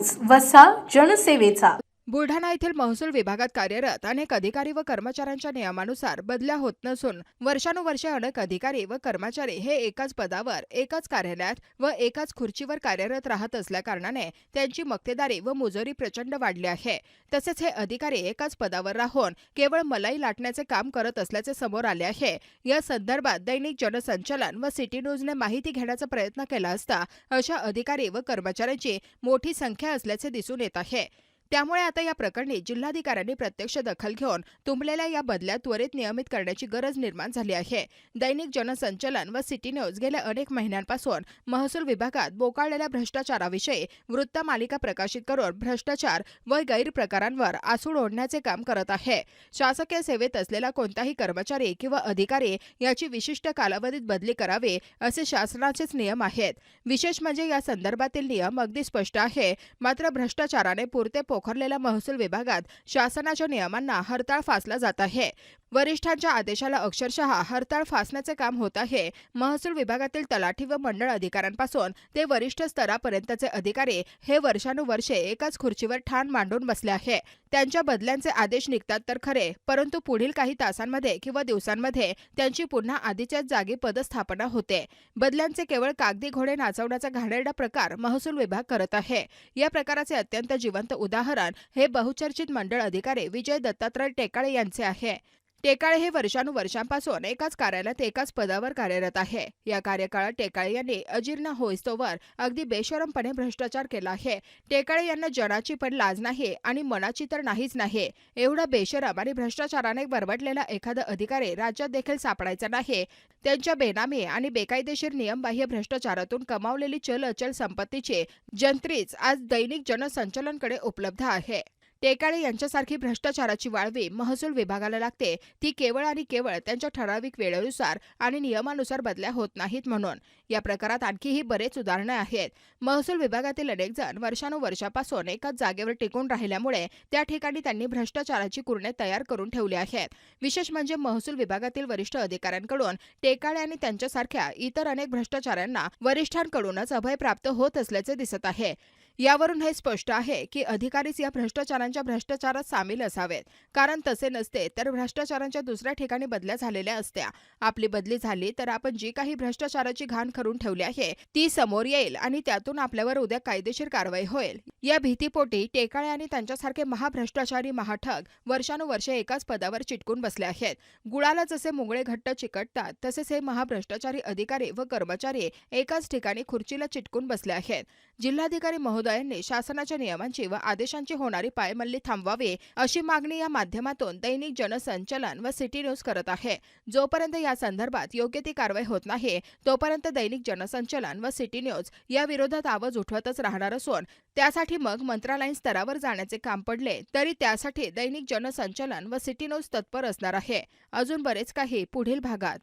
News वसा जनसेवेचा. बुलढाणा येथील महसूल विभागात कार्यरत अनेक अधिकारी व कर्मचाऱ्यांच्या नियमानुसार बदल्या होत नसून वर्षानुवर्षे अनेक अधिकारी व कर्मचारी हे एकाच पदावर एकाच कार्यालयात व एकाच खुर्चीवर कार्यरत राहत असल्याकारणाने त्यांची मक्तेदारी व मुजोरी प्रचंड वाढली आहे. तसेच हे अधिकारी एकाच पदावर राहून केवळ मलाई लाटण्याचे काम करत असल्याचे समोर आले आहे. या संदर्भात दैनिक जनसंचालन व सिटी न्यूजने माहिती घेण्याचा प्रयत्न केला असता अशा अधिकारी व कर्मचाऱ्यांची मोठी संख्या असल्याचे दिसून येत आहे. त्यामुळे आता या प्रकरणी जिल्हाधिकाऱ्यांनी प्रत्यक्ष दखल घेऊन तुंबलेल्या या बदल्या त्वरित नियमित करण्याची गरज निर्माण झाली आहे. दैनिक जनसंचलन व सिटी न्यूज गेल्या अनेक महिन्यांपासून महसूल विभागात बोकाळलेल्या भ्रष्टाचाराविषयी वृत्त मालिका प्रकाशित करून भ्रष्टाचार व गैरप्रकारांवर आसूड ओढण्याचे काम करत आहे. शासकीय सेवेत असलेला कोणताही कर्मचारी किंवा अधिकारी याची विशिष्ट कालावधीत बदली करावी असे शासनाचेच नियम आहेत. विशेष म्हणजे या संदर्भातील नियम अगदी स्पष्ट आहे. मात्र भ्रष्टाचाराने पुरते पोखरलेल्या महसूल विभागात शासनाच्या नियमांना हरताळ फासला जात आहे. वरिष्ठांच्या आदेशाला अक्षरशः हरताळ फासण्याचे काम होत आहे. महसूल विभागातील तलाठी व मंडळ अधिकाऱ्यांपासून ते वरिष्ठ स्तरापर्यंतचे अधिकारी हे वर्षानुवर्षे एकाच खुर्चीवर ठाण मांडून बसले आहे. त्यांच्या बदल्यांचे आदेश निघतात तर खरे परंतु पुढील काही तासांमध्ये किंवा दिवसांमध्ये त्यांची पुन्हा आधीच्याच जागी पदस्थापना होते. बदल्यांचे केवळ कागदी घोडे नाचवण्याचा घाणेरडा प्रकार महसूल विभाग करत आहे. या प्रकाराचे अत्यंत जिवंत उदाहरण हे बहुचर्चित मंडळ अधिकारी विजय दत्तात्रय टेकाळे यांचे आहे. टेकाळे हे वर्षानुवर्षांपासून एकाच कार्यालयात एकाच पदावर कार्यरत आहे. या कार्यकाळात टेकाळे यांनी अजीर्ण होईस्तोवर अगदी बेशरमपणे भ्रष्टाचार केला आहे. टेकाळे यांना जनाची पण लाज नाही आणि मनाची तर नाहीच नाही. एवढा बेशरम आणि भ्रष्टाचाराने बरबटलेला एखादा अधिकारी राज्यात देखील सापडायचा नाही. त्यांच्या बेनामी आणि बेकायदेशीर नियमबाह्य भ्रष्टाचारातून कमावलेली चल अचल संपत्तीची जंत्रीच आज दैनिक जनसंचलनकडे उपलब्ध आहे. टेकाळे यांच्यासारखी भ्रष्टाचाराची वाळवी महसूल विभागाला लागते. ती केवळ आणि केवळ त्यांच्या ठराविक वेळेनुसार आणि नियमानुसार बदल्या होत नाहीत म्हणून. या प्रकारात आणखीही बरेच उदाहरणे आहेत. महसूल विभागातील अनेक जण वर्षानुवर्षापासून एकाच जागेवर टिकून राहिल्यामुळे त्या ठिकाणी त्यांनी भ्रष्टाचाराची कुरणे तयार करून ठेवली आहेत. विशेष म्हणजे महसूल विभागातील वरिष्ठ अधिकाऱ्यांकडून टेकाळे आणि त्यांच्यासारख्या इतर अनेक भ्रष्टाचारांना वरिष्ठांकडूनच अभय प्राप्त होत असल्याचे दिसत आहे. यावरून हे स्पष्ट आहे की अधिकारीच या भ्रष्टाचारांच्या भ्रष्टाचारात सामील असावेत. कारण तसे नसते तर भ्रष्टाचारांच्या दुसऱ्या ठिकाणी बदल्या झालेल्या असत्या. आपली बदली झाली तर आपण जी काही भ्रष्टाचाराची घाण करून ठेवली आहे ती समोर येईल आणि त्यातून आपल्यावर उद्या कायदेशीर कारवाई होईल. या भीतीपोटी टेकाळे आणि त्यांच्यासारखे महाभ्रष्टाचारी महाठग वर्षानुवर्षे एकाच पदावर चिटकून बसले आहेत. गुळाला जसे मुंगळे घट्ट चिकटतात तसेच हे महाभ्रष्टाचारी अधिकारी व कर्मचारी एकाच ठिकाणी खुर्चीला चिटकून बसले आहेत. जिल्हाधिकारी महोदय महोदयांनी शासनाच्या नियमांची व आदेशांची होणारी पायमल्ली थांबवावी अशी मागणी या माध्यमातून दैनिक जनसंचलन व सिटी न्यूज करत आहे. जोपर्यंत या संदर्भात योग्य ती कारवाई होत नाही तोपर्यंत दैनिक जनसंचलन व सिटी न्यूज या विरोधात आवाज उठवतच राहणार असून त्यासाठी मग मंत्रालयीन स्तरावर जाण्याचे काम पडले तरी त्यासाठी दैनिक जनसंचलन व सिटी न्यूज तत्पर असणार आहे. अजून बरेच काही पुढील भागात.